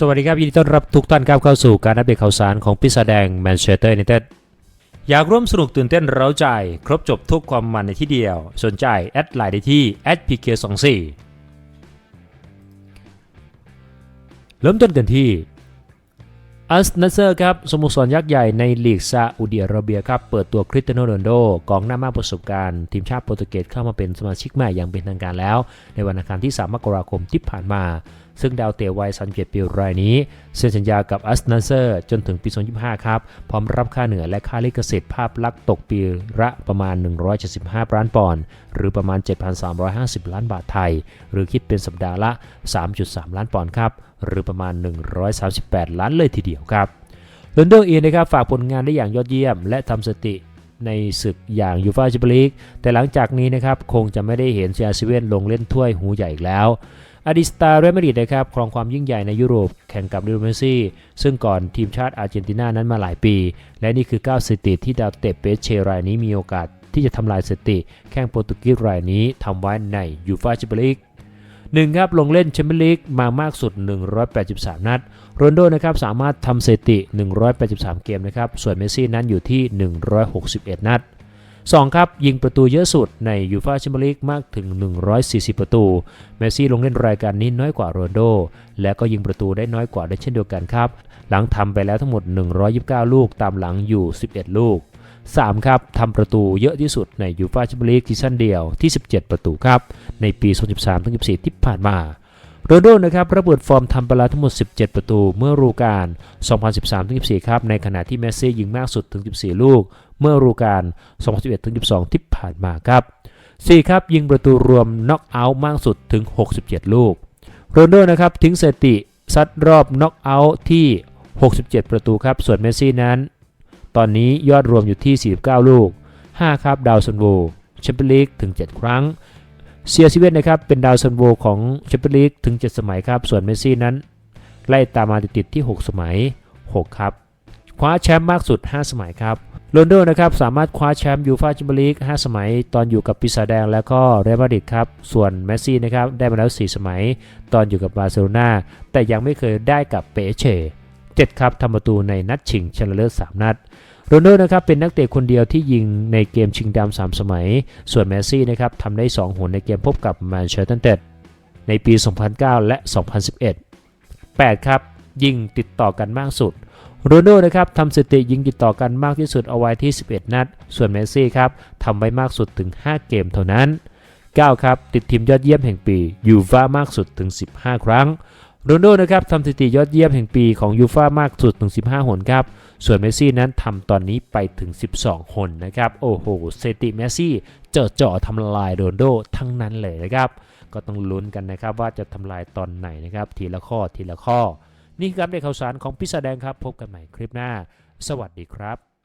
สวัสดีครับ ยินดีต้อนรับทุกท่านครับเข้าสู่การอัปเดตข่าวสารของพิซาแดงแมนเชสเตอร์ยูไนเต็ดอยากร่วมสนุกตื่นเต้นเร้าใจ ครบจบทุกความมันในที่เดียว สนใจ แอดไลน์ได้ที่ @pk24 เริ่มต้นกันที่อัสนัสเซอร์ครับสโมสรยักษ์ใหญ่ในลีกซาอุดิอาระเบียครับ เปิดตัวคริสเตียโนโรนโดกองหน้ามากประสบการณ์ ทีมชาติโปรตุเกสเข้ามาเป็นสมาชิกใหม่อย่างเป็นทางการแล้ว ในวันอังคารที่ 3 มกราคมที่ผ่านมา ซึ่งดาวเตะวัย37ปีรายนี้เซ็นสัญญากับอัสนัสเซอร์จนถึงปี2025 ครับ พร้อมรับค่าเหนือและค่าลิขสิทธิ์ภาพลักษณ์ตกปีละประมาณ 175ล้านปอนด์หรือประมาณ 7,350 ล้านบาทไทย หรือคิดเป็นสัปดาห์ละ 3.3 ล้านปอนด์ครับหรือประมาณ 138 ล้านเลยทีเดียวครับโรนลโดเองนะครับฝากผลงานได้อย่างยอดเยี่ยม และทำสถิติในศึกอย่างยูฟาแชมเปี้ยนลีกแต่หลังจากนี้นะครับคงจะไม่ได้เห็นเซียซิเวนลงเล่นถ้วยหูใหญ่อีกแล้ว อาดิสตาเรมาริดนะครับครองความยิ่งใหญ่ในยุโรปแข่งกับลิโอเมซี่ซึ่งก่อนทีมชาติอาร์เจนตินานั้นมาหลายปี และนี่คือ9สถิติที่ดาวเตะเปเชรายนี้มีโอกาสที่จะทำลายสถิติ แข่งโปรตุเกสรายนี้ทำไว้ในยูฟาแชมเปี้ยนลีกหนึ่งครับลงเล่นแชมเปี้ยนลีกมามากสุด 183 นัดโรนโดนะครับสามารถทำสถิติ 183 เกมนะครับส่วนเมสซี่นั้นอยู่ที่ 161 นัด 2 ครับ ยิงประตูเยอะสุดในยูฟาแชมเปี้ยนลีกมากถึง 140 ประตู เมสซี่ลงเล่นรายการนี้น้อยกว่าโรนโด และก็ยิงประตูได้น้อยกว่าได้เช่นเดียวกันครับ หลังทำไปแล้วทั้งหมด 129 ลูกตามหลังอยู่ 11 ลูก 3 ครับทำประตูเยอะที่สุดในยูฟาแชมเปี้ยนลีกซีซั่นเดียวที่ 17 ประตูครับ ในปี 2013-14 ที่ผ่านมาโรนโดนะครับระเบิดฟอร์มทำไปแล้วทั้งหมด 17 ประตูเมื่อฤดูกาล2013-14 ครับ ในขณะที่เมสซี่ยิงมากสุดถึง 14 ลูก เมื่อฤดูกาล2011-12 ที่ผ่านมาครับ 4 ครับ ยิงประตูรวมน็อกเอาท์มากสุดถึง 67 ลูก โรนโดนะครับทิ้งสถิติซัดรอบน็อกเอาท์ที่ 67 ประตูครับ ส่วนเมสซี่นั้น ตอนนี้ยอดรวมอยู่ที่ 49 ลูก 5 ครับ ดาวซันโวแชมเปี้ยนลีกถึง 7 ครั้ง เซียซิเวนนะครับเป็นดาวซันโวของแชมเปี้ยนลีกถึง 7 สมัยครับ ส่วนเมสซี่นั้น ไล่ตามมาติดๆที่ 6 สมัย 6 ครับ คว้าแชมป์มากสุด 5 สมัยครับ โรนโดนะครับสามารถคว้าแชมป์ยูฟ่าแชมเปี้ยนลีก5สมัยตอนอยู่กับปีศาจแดงแล้วก็เรอัลมาดริดครับ ส่วนเมสซี่นะครับได้มาแล้ว 4 สมัย ตอนอยู่กับบาร์เซโลนาแต่ยังไม่เคยได้กับเปเช่7ครับทำประตูในนัดชิงชนะเลิศ3นัดโรนัลโดนะครับเป็นนักเตะคนเดียวที่ยิงในเกมชิงดำ3สมัย ส่วนเมสซี่นะครับทำได้ 2 หนในเกมพบกับแมนเชสเตอร์ยูไนเต็ดในปี 2009 และ 2011 8 ครับ ยิงติดต่อกันมากสุด โรนัลโดนะครับทำสถิติยิงติดต่อกันมากที่สุดเอาไว้ที่ 11 นัด ส่วนเมสซี่ครับทำไว้มากสุดถึง 5 เกมเท่านั้น 9 ครับ ติดทีมยอดเยี่ยมแห่งปียูฟ่ามากสุดถึง 15 ครั้งโรนัลโดนะครับทำสถิติยอดเยี่ยมแห่งปีของยูฟ่ามากสุดถึง 15 หนครับ ส่วนเมสซี่นั้นทำตอนนี้ไปถึง 12 หนนะครับ โอ้โหสถิติเมสซี่เจาะเจาะทำลายโรนัลโดทั้งนั้นเลยนะครับ ก็ต้องลุ้นกันนะครับว่าจะทำลายตอนไหนนะครับ ทีละข้อทีละข้อ นี่คืออัปเดตข่าวสารของพิศแดงครับ พบกันใหม่คลิปหน้า สวัสดีครับ